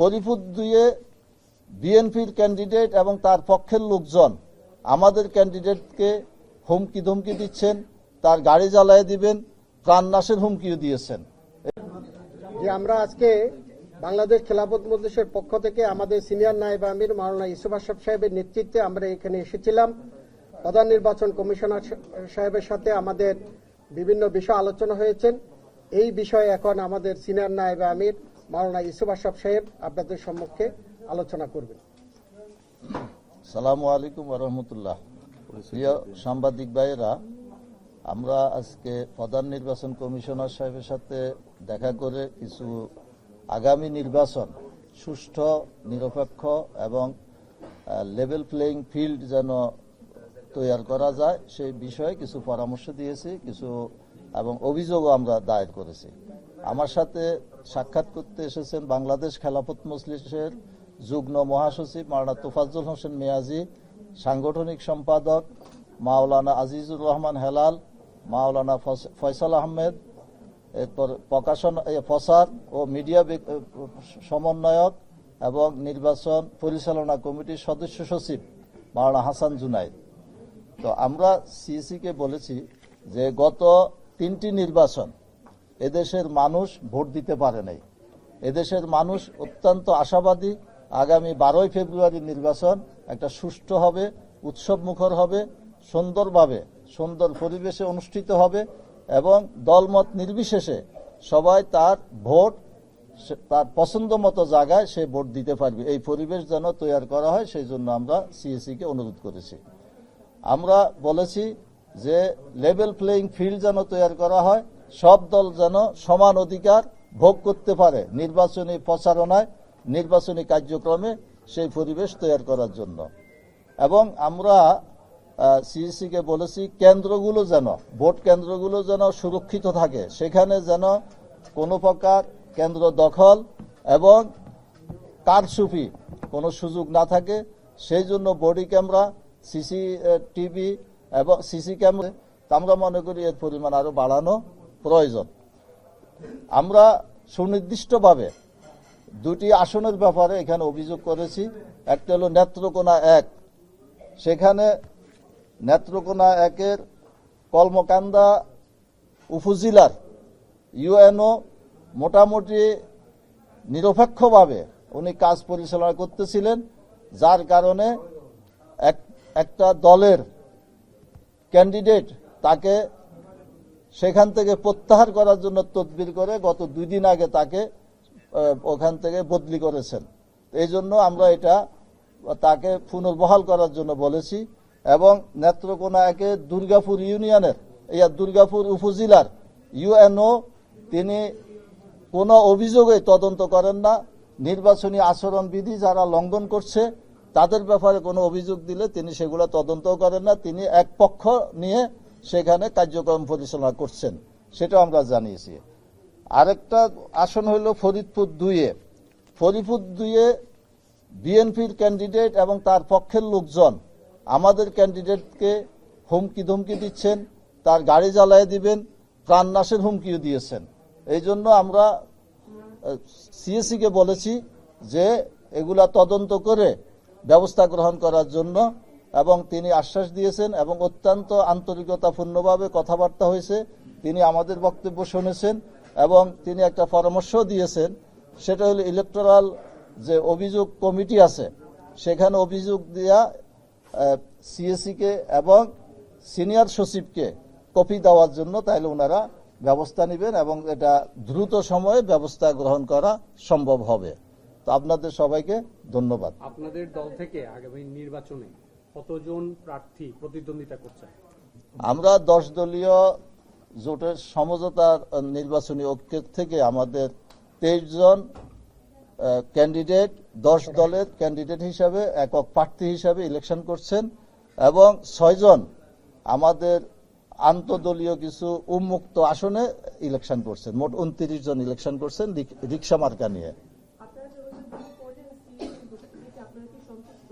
ফরিদপুর দুইয়ে বিএনপির ক্যান্ডিডেট এবং তার পক্ষের লোকজন আমাদের ক্যান্ডিডেটকে হুমকি ধুমকি দিচ্ছেন, তার গাড়ি জ্বালায় দিবেন প্রাণনাশের হুমকিও দিয়েছেন। যে আমরা আজকে বাংলাদেশ খেলাফত মজলিসের পক্ষ থেকে আমাদের সিনিয়র নায়েব আমির, মাওলানা ইসুফ আশরাফ সাহেবের নেতৃত্বে আমরা এখানে এসেছিলাম। প্রধান নির্বাচন কমিশনার সাহেবের সাথে আমাদের বিভিন্ন বিষয় আলোচনা হয়েছেন এই বিষয়ে এখন আমাদের সিনিয়র নায়েব আমির মাওলানা ইসুফ আশরাফ সাহেব আপনাদের সম্মুখে আলোচনা করবেন। সালামু আলাইকুম রহমতুল্লাহ। প্রিয় সাংবাদিক ভাইয়েরা, আমরা আজকে প্রধান নির্বাচন কমিশনার সাহেবের সাথে দেখা করে কিছু আগামী নির্বাচন সুষ্ঠু, নিরপেক্ষ এবং লেভেল প্লেইং ফিল্ড যেন তৈরি করা যায়, সেই বিষয়ে কিছু পরামর্শ দিয়েছি, কিছু এবং অভিযোগও আমরা দায়ের করেছি। আমার সাথে সাক্ষাৎ করতে এসেছেন বাংলাদেশ খেলাফত মজলিসের যুগ্ম মহাসচিব মাওলানা তোফাজ্জল হোসেন মিয়াজি, সাংগঠনিক সম্পাদক মাওলানা আজিজুর রহমান হেলাল, মাওলানা ফয়সাল আহমেদ, এরপর প্রকাশন প্রচার ও মিডিয়া সমন্বয়ক এবং নির্বাচন পরিচালনা কমিটির সদস্য সচিব মাওলানা হাসান জুনাইদ। তো আমরা সিএসিকে বলেছি যে গত তিনটি নির্বাচন এদেশের মানুষ ভোট দিতে পারে নাই। এদেশের মানুষ অত্যন্ত আশাবাদী, আগামী বারোই ফেব্রুয়ারি নির্বাচন একটা সুষ্ঠু হবে উৎসব মুখর হবে, সুন্দরভাবে, সুন্দর পরিবেশে অনুষ্ঠিত হবে এবং দলমত নির্বিশেষে সবাই তার ভোট তার পছন্দ মতো জায়গায় সে ভোট দিতে পারবে। এই পরিবেশ যেন তৈরি করা হয়, সেই জন্য আমরা সিএসি কে অনুরোধ করেছি। আমরা বলেছি যে লেভেল প্লেইং ফিল্ড যেন তৈরি করা হয় সব দল যেন সমান অধিকার ভোগ করতে পারে নির্বাচনী প্রচারণায়, নির্বাচনী কার্যক্রমে সেই পরিবেশ তৈরি করার জন্য। এবং আমরা সিইসি কে বলেছি, কেন্দ্রগুলো যেন, ভোট কেন্দ্রগুলো যেন সুরক্ষিত থাকে, সেখানে যেন কোনো প্রকার কেন্দ্র দখল এবং কারসুফি কোনো সুযোগ না থাকে, সেই জন্য বডি ক্যামেরা, সিসি টিভি এবং সিসি ক্যামেরা, আমরা মনে করি এর পরিমাণ আরও বাড়ানো প্রয়োজন। আমরা সুনির্দিষ্টভাবে দুটি আসনের ব্যাপারে এখানে অভিযোগ করেছি। একটা হলো নেত্রকোনা এক। সেখানে নেত্রকোনা একের কলমকান্দা উপজেলার ইউএনও মোটামুটি নিরপেক্ষভাবে উনি কাজ পরিচালনা করতেছিলেন, যার কারণে এক একটা দলের ক্যান্ডিডেট তাকে সেখান থেকে প্রত্যাহার করার জন্য তদবির করে গত দুই দিন আগে তাকে ওখান থেকে বদলি করেছেন। এই জন্য আমরা এটা, তাকে পুনর্বহাল করার জন্য বলেছি এবং নেত্রকোনা একে দুর্গাপুর ইউনিয়নের এই দুর্গাপুর উপজেলার ইউএনও, তিনি কোনো অভিযোগে তদন্ত করেন না। নির্বাচনী আচরণ বিধি যারা লঙ্ঘন করছে, তাদের ব্যাপারে কোনো অভিযোগ দিলে তিনি সেগুলো তদন্ত করেন না। তিনি এক পক্ষ নিয়ে সেখানে কার্যক্রম পরিচালনা করছেন, সেটাও আমরা জানিয়েছি। আরেকটা আসন হইল ফরিদপুর দুইয়ে। ফরিদপুর দুইয়ে বিএনপির ক্যান্ডিডেট এবং তার পক্ষের লোকজন আমাদের ক্যান্ডিডেটকে হুমকি ধমকি দিচ্ছেন, তার গাড়ি জ্বালায় দিবেন, প্রাণনাশের হুমকিও দিয়েছেন। এই জন্য আমরা সিএসি কে বলেছি যে এগুলা তদন্ত করে ব্যবস্থা গ্রহণ করার জন্য এবং তিনি আশ্বাস দিয়েছেন এবং অত্যন্ত আন্তরিকতাপূর্ণভাবে কথাবার্তা হয়েছে। তিনি আমাদের বক্তব্য শুনেছেন এবং তিনি একটা পরামর্শ দিয়েছেন। সেটা হলো ইলেকটোরাল যে অভিযোগ কমিটি আছে, সেখানে অভিযোগ দেওয়া সিএসি কে এবং সিনিয়র সচিবকে কপি দেওয়ার জন্য তাইলে ওনারা ব্যবস্থা নেবেন এবং এটা দ্রুত সময়ে ব্যবস্থা গ্রহণ করা সম্ভব হবে। তো আপনাদের সবাইকে ধন্যবাদ। আপনাদের দল থেকে আগামী নির্বাচনে কতজন প্রার্থী প্রতিদ্বন্দ্বিতা করছে? আমরা দশ দলীয় জোটের সমঝোতার নির্বাচনী ঐক্যের থেকে আমাদের তেইশ জন ক্যান্ডিডেট দশ দলের ক্যান্ডিডেট হিসাবে, একক প্রার্থী হিসাবে ইলেকশন করছেন এবং ছয়জন আমাদের আন্তদলীয় কিছু উন্মুক্ত আসনে ইলেকশন করছেন। মোট উনত্রিশ জন ইলেকশন করছেন রিক- রিক্সা মার্কা নিয়ে আপনারা যে অভিযোগগুলো করলেন সিএসির পক্ষ থেকে আপনারা কি সন্তুষ্ট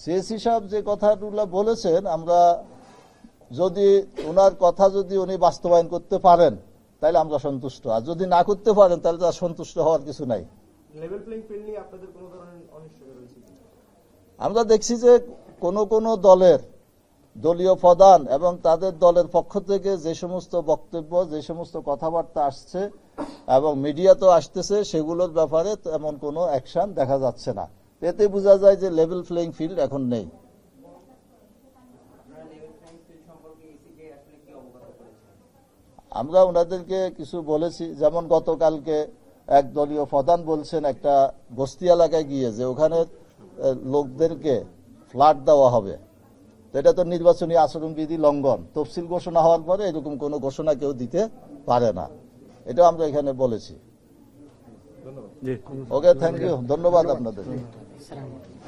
সিএসি সাহেব যে কথাগুলো বলেছেন আমরা যদি ওনার কথা যদি উনি বাস্তবায়ন করতে পারেন তাহলে আমরা সন্তুষ্ট। আর যদি না করতে পারেন তাহলে তো আর সন্তুষ্ট হওয়ার কিছু নাই? আমরা দেখছি যে কোন কোন দলের দলীয় প্রধান এবং তাদের দলের পক্ষ থেকে যে সমস্ত বক্তব্য যে সমস্ত কথাবার্তা আসছে এবং মিডিয়াতেও আসতেছে সেগুলোর ব্যাপারে তেমন কোনো অ্যাকশন দেখা যাচ্ছে না। এতে বোঝা যায় যে লেভেল প্লেইং ফিল্ড এখন নেই। আমরা ওনাদেরকে কিছু বলেছি যেমন গতকালকে এক দলীয় প্রধান বলছেন একটা বস্তি এলাকায় গিয়ে যে ওখানে লোকদেরকে ফ্ল্যাট দেওয়া হবে। তো এটা তো নির্বাচনী আচরণবিধি লঙ্ঘন। তফসিল ঘোষণা হওয়ার পরে এরকম কোনো ঘোষণা কেউ দিতে পারে না। এটা আমরা এখানে বলেছি। ওকে থ্যাংক ইউ ধন্যবাদ আপনাদের। 是的。